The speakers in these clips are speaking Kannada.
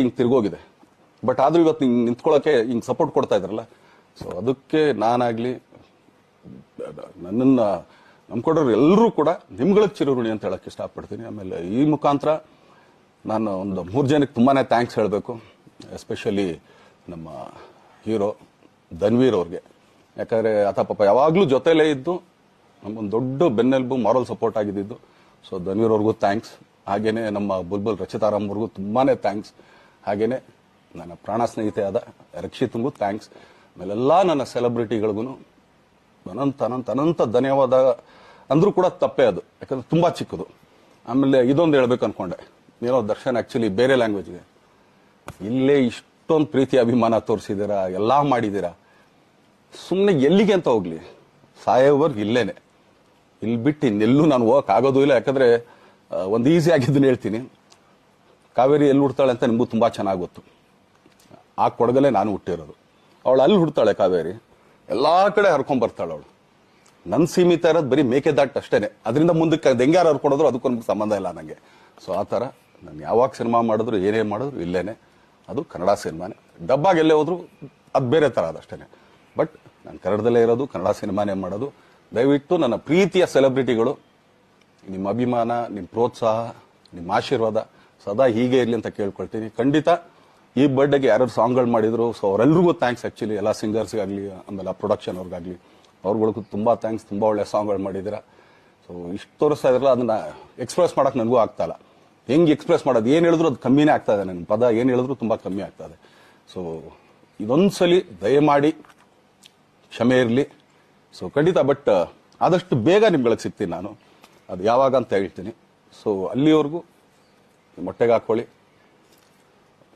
ಹಿಂಗೆ ತಿರ್ಗೋಗಿದೆ ಬಟ್ ಆದ್ರೂ ಇವತ್ತು ಹಿಂಗೆ ನಿಂತ್ಕೊಳ್ಳೋಕೆ ಹಿಂಗೆ ಸಪೋರ್ಟ್ ಕೊಡ್ತಾ ಇದ್ರಲ್ಲ. ಸೊ ಅದಕ್ಕೆ ನಾನಾಗ್ಲಿ, ನನ್ನನ್ನು ನಂಬ್ಕೊಡೋರು ಎಲ್ಲರೂ ಕೂಡ ನಿಮ್ಗಳ ಚಿರುರುಣಿ ಅಂತ ಹೇಳಕ್ ಇಷ್ಟಪಡ್ತೀನಿ. ಆಮೇಲೆ ಈ ಮುಖಾಂತರ ನಾನು ಒಂದು ಮೂರು ಜನಕ್ಕೆ ತುಂಬಾನೇ ಥ್ಯಾಂಕ್ಸ್ ಹೇಳಬೇಕು. ಎಸ್ಪೆಷಲಿ ನಮ್ಮ ಹೀರೋ ಧನ್ವೀರ್ ಅವ್ರಿಗೆ. ಯಾಕಂದರೆ ಆತ ಪಾಪ ಯಾವಾಗಲೂ ಜೊತೆಲೇ ಇದ್ದು ನಮ್ಮೊಂದು ದೊಡ್ಡ ಬೆನ್ನೆಲುಬು ಮಾರಲ್ ಸಪೋರ್ಟ್ ಆಗಿದ್ದಿದ್ದು ಸೊ ಧನ್ವೀರ್ ಅವ್ರಿಗೂ ಥ್ಯಾಂಕ್ಸ್ ಹಾಗೇನೆ ನಮ್ಮ ಬುಲ್ಬುಲ್ ರಚಿತಾರಾಮ್ ಅವ್ರಿಗೂ ತುಂಬಾನೇ ಥ್ಯಾಂಕ್ಸ್ ಹಾಗೇನೆ ನನ್ನ ಪ್ರಾಣ ಸ್ನೇಹಿತೆ ಆದ ರಕ್ಷಿತ್ಗೂ ಥ್ಯಾಂಕ್ಸ್ ಆಮೇಲೆಲ್ಲ ನನ್ನ ಸೆಲೆಬ್ರಿಟಿಗಳಿಗೂ ಅನಂತ ಅನಂತ ಅನಂತ ಧನ್ಯವಾದ ಅಂದರೂ ಕೂಡ ತಪ್ಪೇ ಅದು. ಯಾಕಂದ್ರೆ ತುಂಬ ಚಿಕ್ಕದು. ಆಮೇಲೆ ಇದೊಂದು ಹೇಳ್ಬೇಕು ಅನ್ಕೊಂಡೆ. ಏನೋ ದರ್ಶನ್ ಆ್ಯಕ್ಚುಲಿ ಬೇರೆ ಲ್ಯಾಂಗ್ವೇಜ್ಗೆ ಇಲ್ಲೇ ಇಷ್ಟೊಂದು ಪ್ರೀತಿ ಅಭಿಮಾನ ತೋರಿಸಿದ್ದೀರಾ, ಎಲ್ಲ ಮಾಡಿದ್ದೀರಾ? ಸುಮ್ಮನೆ ಎಲ್ಲಿಗೆ ಅಂತ ಹೋಗ್ಲಿ. ಸಾಯೋವರ್ ಇಲ್ಲೇನೆ. ಇಲ್ಲಿ ಬಿಟ್ಟು ಇನ್ನೆಲ್ಲೂ ನಾನು ಹೋಗಕ್ ಆಗೋದು ಇಲ್ಲ. ಯಾಕಂದರೆ ಒಂದು ಈಸಿ ಆಗಿದ್ದನ್ನ ಹೇಳ್ತೀನಿ. ಕಾವೇರಿ ಎಲ್ಲಿ ಹುಡ್ತಾಳೆ ಅಂತ ನಿಮಗೂ ತುಂಬ ಚೆನ್ನಾಗಿ ಗೊತ್ತು. ಆ ಕೊಡಗಲ್ಲೇ ನಾನು ಹುಟ್ಟಿರೋದು. ಅವಳು ಅಲ್ಲಿ ಹುಡ್ತಾಳೆ ಕಾವೇರಿ. ಎಲ್ಲ ಕಡೆ ಹರ್ಕೊಂಬರ್ತಾಳೆ ಅವಳು. ನನ್ನ ಸೀಮಿತ ಇರೋದು ಬರೀ ಮೇಕೆದಾಟ್ ಅಷ್ಟೇ ಅದರಿಂದ ಮುಂದಕ್ಕೆ ಹೆಂಗ್ಯಾರು ಹರ್ಕೊಡೋದ್ರು ಅದಕ್ಕೊಂದು ಸಂಬಂಧ ಇಲ್ಲ ನನಗೆ ಸೊ ಆ ಥರ ನಾನು ಯಾವಾಗ ಸಿನಿಮಾ ಮಾಡಿದ್ರು, ಏನೇ ಮಾಡಿದ್ರು ಇಲ್ಲೇ ಅದು ಕನ್ನಡ ಸಿನಿಮಾನೇ. ಡಬ್ಬಾಗಿ ಎಲ್ಲೇ ಹೋದ್ರು ಅದು ಬೇರೆ ಥರ ಅದಷ್ಟೇ ಬಟ್ ನಾನು ಕನ್ನಡದಲ್ಲೇ ಇರೋದು, ಕನ್ನಡ ಸಿನಿಮಾನೇ ಮಾಡೋದು. ದಯವಿಟ್ಟು ನನ್ನ ಪ್ರೀತಿಯ ಸೆಲೆಬ್ರಿಟಿಗಳು ನಿಮ್ಮ ಅಭಿಮಾನ ನಿಮ್ಮ ಪ್ರೋತ್ಸಾಹ, ನಿಮ್ಮ ಆಶೀರ್ವಾದ ಸದಾ ಹೀಗೆ ಇರಲಿ ಅಂತ ಕೇಳ್ಕೊಳ್ತೀನಿ. ಖಂಡಿತ ಈ ಬರ್ಡೇಗೆ ಯಾರು ಸಾಂಗ್ಗಳು ಮಾಡಿದ್ರು ಸೊ ಅವರೆಲ್ಲರಿಗೂ ಥ್ಯಾಂಕ್ಸ್ ಆ್ಯಕ್ಚುಲಿ ಎಲ್ಲ ಸಿಂಗರ್ಸ್ಗಾಗಲಿ ಆಮೇಲೆ ಪ್ರೊಡಕ್ಷನ್ ಅವ್ರಿಗಾಗಲಿ. ಅವ್ರುಗಳಿಗೂ ತುಂಬಾ ಥ್ಯಾಂಕ್ಸ್ ತುಂಬಾ ಒಳ್ಳೆ ಸಾಂಗ್ಗಳು ಮಾಡಿದ್ದೀರಾ. ಸೊ ಇಷ್ಟು ತೋರಿಸ್ತಾ ಇದ್ರಲ್ಲ, ಅದನ್ನ ಎಕ್ಸ್ಪ್ರೆಸ್ ಮಾಡೋಕೆ ನನಗೂ ಆಗ್ತಾ ಇಲ್ಲ. ಹೆಂಗ್ ಎಕ್ಸ್ಪ್ರೆಸ್ ಮಾಡೋದು, ಏನು ಹೇಳಿದ್ರು ಅದು ಕಮ್ಮಿನೇ ಆಗ್ತಾ ಇದೆ ನನ್ನ ಪದ ಏನು ಹೇಳಿದ್ರು ತುಂಬಾ ಕಮ್ಮಿ ಆಗ್ತಾ ಇದೆ. ಸೊ ಇದೊಂದ್ಸಲಿ ದಯಮಾಡಿ ಕ್ಷಮೆ ಇರಲಿ. ಸೊ ಖಂಡಿತ ಬಟ್ ಆದಷ್ಟು ಬೇಗ ನಿಮ್ಗಳಿಗೆ ಸಿಗ್ತೀನಿ ನಾನು. ಅದು ಯಾವಾಗ ಅಂತ ಹೇಳ್ತೀನಿ. ಸೊ ಅಲ್ಲಿವರೆಗೂ ಮೊಟ್ಟೆಗೆ ಹಾಕೊಳ್ಳಿ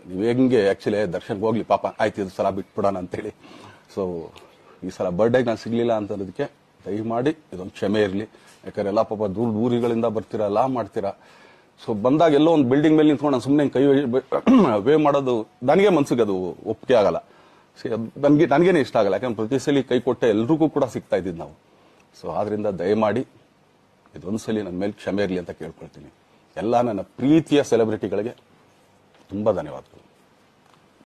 ನೀವು ಹೆಂಗೆ ಆ್ಯಕ್ಚುಲಿ ದರ್ಶನ್ಗೆ ಹೋಗ್ಲಿ, ಪಾಪ ಆಯ್ತು ಇದು ಸಲ ಬಿಟ್ಬಿಡೋಣ ಅಂತೇಳಿ. ಸೊ ಈ ಸಲ ಬರ್ಡೇಗೆ ನಾನು ಸಿಗಲಿಲ್ಲ ಅಂತ ಅನ್ನೋದಕ್ಕೆ ದಯಮಾಡಿ ಇದೊಂದು ಕ್ಷಮೆ ಇರಲಿ. ಯಾಕಂದ್ರೆ ಎಲ್ಲ ಪಾಪ ದೂರ ದೂರಿಗಳಿಂದ ಬರ್ತೀರಾ, ಎಲ್ಲ ಮಾಡ್ತೀರಾ. ಸೊ ಬಂದಾಗ ಎಲ್ಲೋ ಒಂದು ಬಿಲ್ಡಿಂಗ್ ಮೇಲೆ ನಿಂತ್ಕೊಂಡು ನಾನು ಸುಮ್ಮನೆ ಕೈ ವೇ ಮಾಡೋದು ನನಗೆ ಮನ್ಸಿಗೆ ಅದು ಒಪ್ಪಿಗೆ ಆಗಲ್ಲ. ನನಗೆ, ನನಗೇನೆ ಇಷ್ಟ ಆಗಲ್ಲ. ಯಾಕಂದ್ರೆ ಪ್ರತಿ ಸಲ ಕೈ ಕೊಟ್ಟೆ ಎಲ್ರಿಗೂ ಕೂಡ ಸಿಗ್ತಾ ಇದ್ದಿದ್ದು ನಾವು. ಸೊ ಆದ್ರಿಂದ ದಯಮಾಡಿ ಇದೊಂದು ಸಲ ನನ್ನ ಮೇಲೆ ಕ್ಷಮೆ ಇರಲಿ ಅಂತ ಕೇಳ್ಕೊಳ್ತೀನಿ. ಎಲ್ಲ ನನ್ನ ಪ್ರೀತಿಯ ಸೆಲೆಬ್ರಿಟಿಗಳಿಗೆ ತುಂಬ ಧನ್ಯವಾದಗಳು.